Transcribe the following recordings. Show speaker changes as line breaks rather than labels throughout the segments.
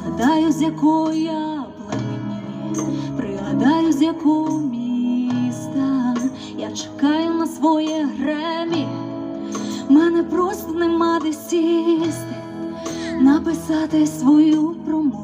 згадаю, з якої я планині, пригадаю, з якого міста. Я чекаю на своє гремі, мене просто нема де сісти, написати свою промову.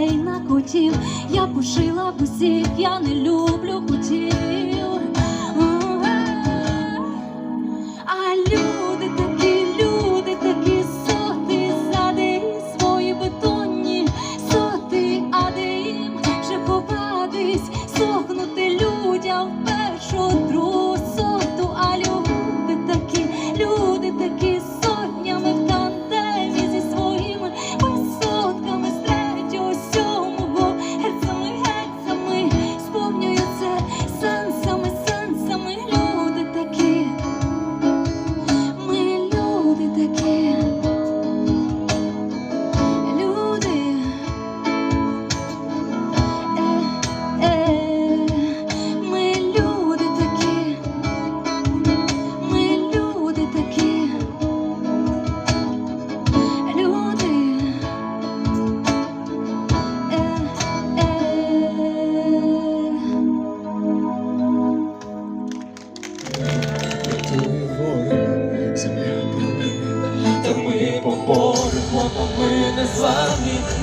людей на кутів, я пошила б я не люблю кутів. Угу. А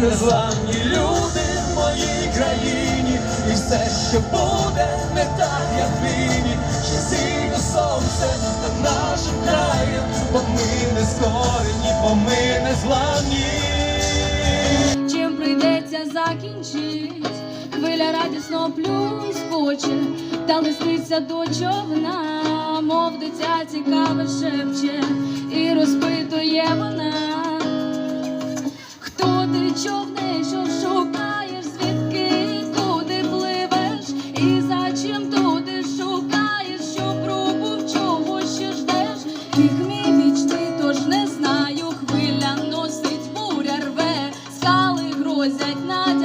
незламні люди в
моїй країні, і все, що буде, не так, як нині, ще сіє сонце над нашим краєм, бо ми не скорені, бо ми не зламні.
Чим прийдеться закінчить, хвиля радісно плюскоче, та листиться до човна, мов дитя цікаве шепче, і розпитує вона ти човниш, що шукаєш, звідки куди пливеш, і за чим туди шукаєш, що пробув, чого ще ждеш, тих мій вічний, тож не знаю, хвиля носить буря рве, скали грозять на.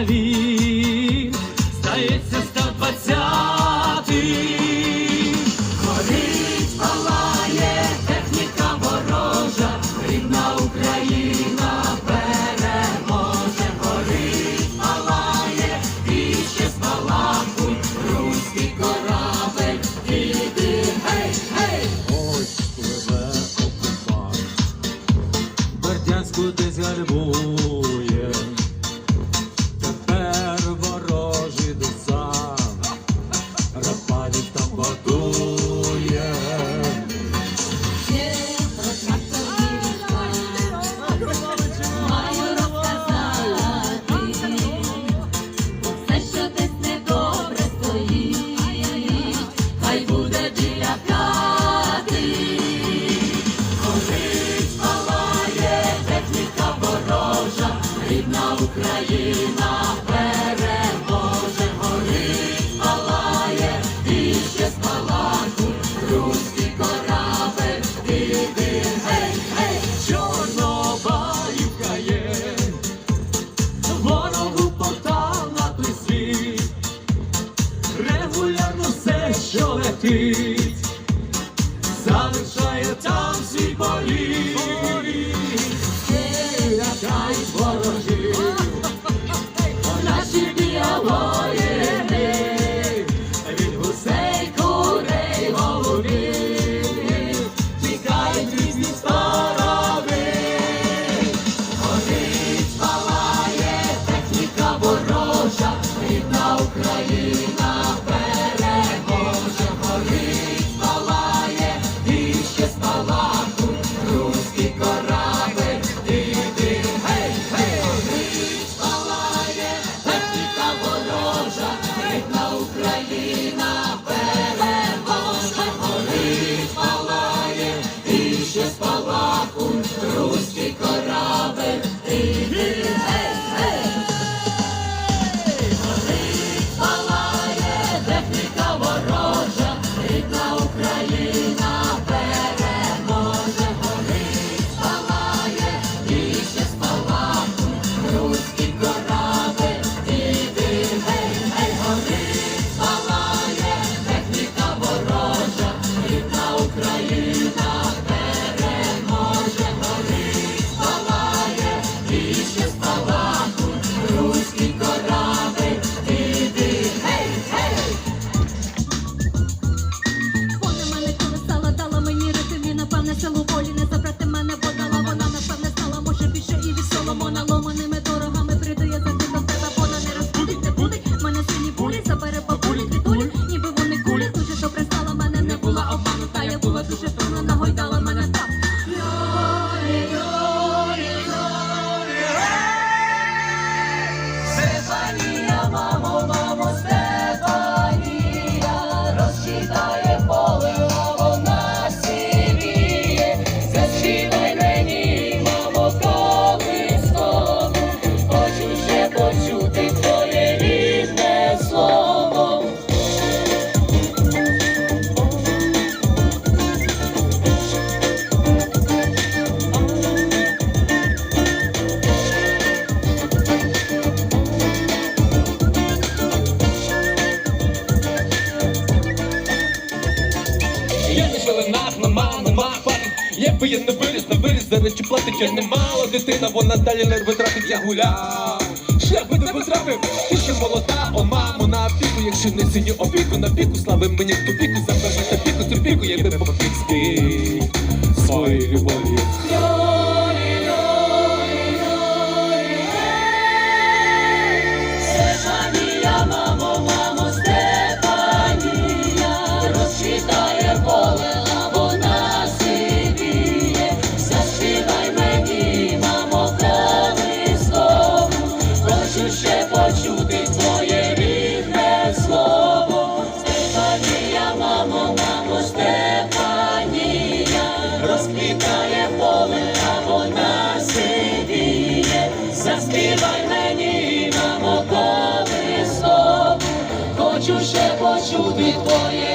Salí далі нерви трапить, я гуляв. Шлях би не потрапив, ти ще молода, о мамо, на піку, якщо не синю опіку, на піку, слави мені в тупіку, цю піку,
хочу ще почути твоє рідне слово. Стефанія, мамо, мамо, Стефанія, розквітає поле, а вона сивіє. Заспівай мені, мамо, колискову, хочу ще почути твоє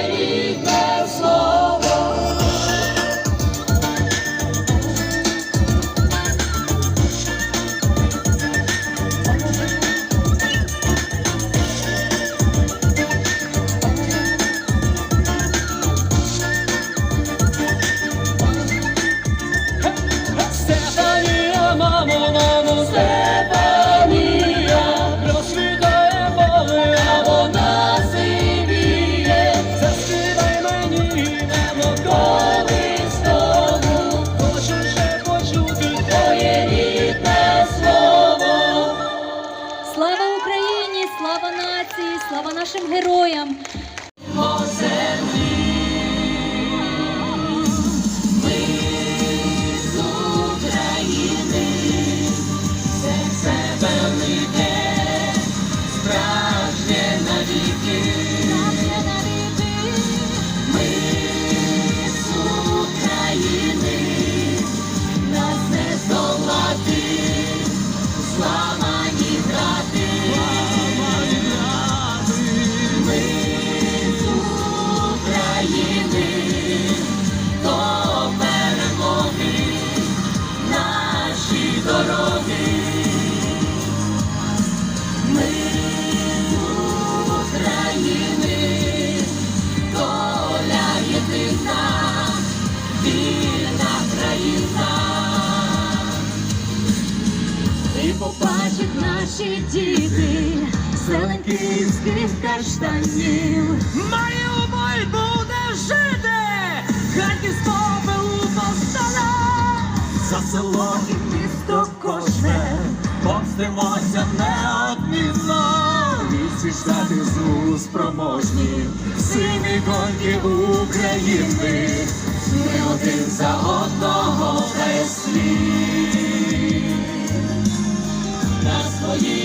Слава нації! Слава нашим героям!
Наші
діти зелень київських каштанів.
Маріуполь буде жити, Харків стопи у повстала.
За село і місто кожне помстимося неодмінно. Вісі штати зу спроможні, сині гонки України. Ми один за одного без слів.
На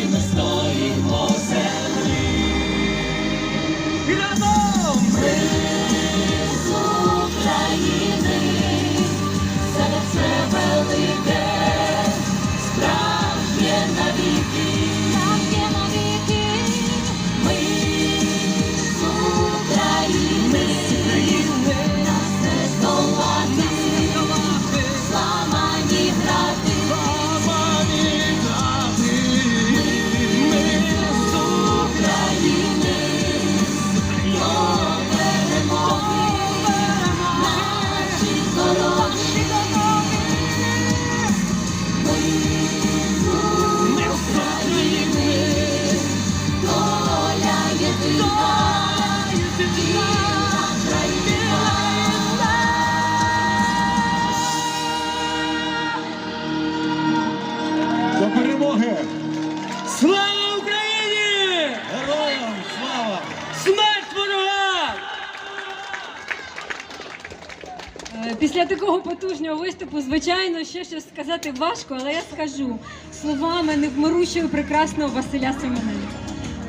Після такого потужного виступу, звичайно, ще щось сказати важко, але я скажу словами невмирущого прекрасного Василя Семененка.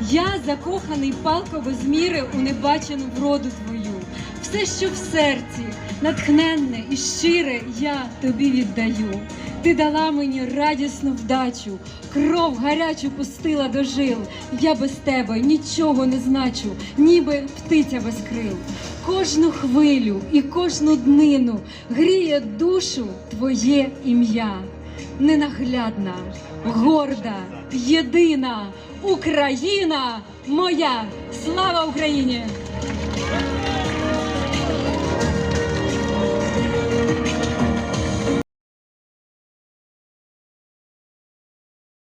Я закоханий палково з міри у небачену вроду твою. Все, що в серці, натхненне і щире, я тобі віддаю. Ти дала мені радісну вдачу, кров гарячу пустила до жил. Я без тебе нічого не значу, ніби птиця без крил. Кожну хвилю і кожну днину гріє душу твоє ім'я. Ненаглядна, горда, єдина Україна моя! Слава Україні!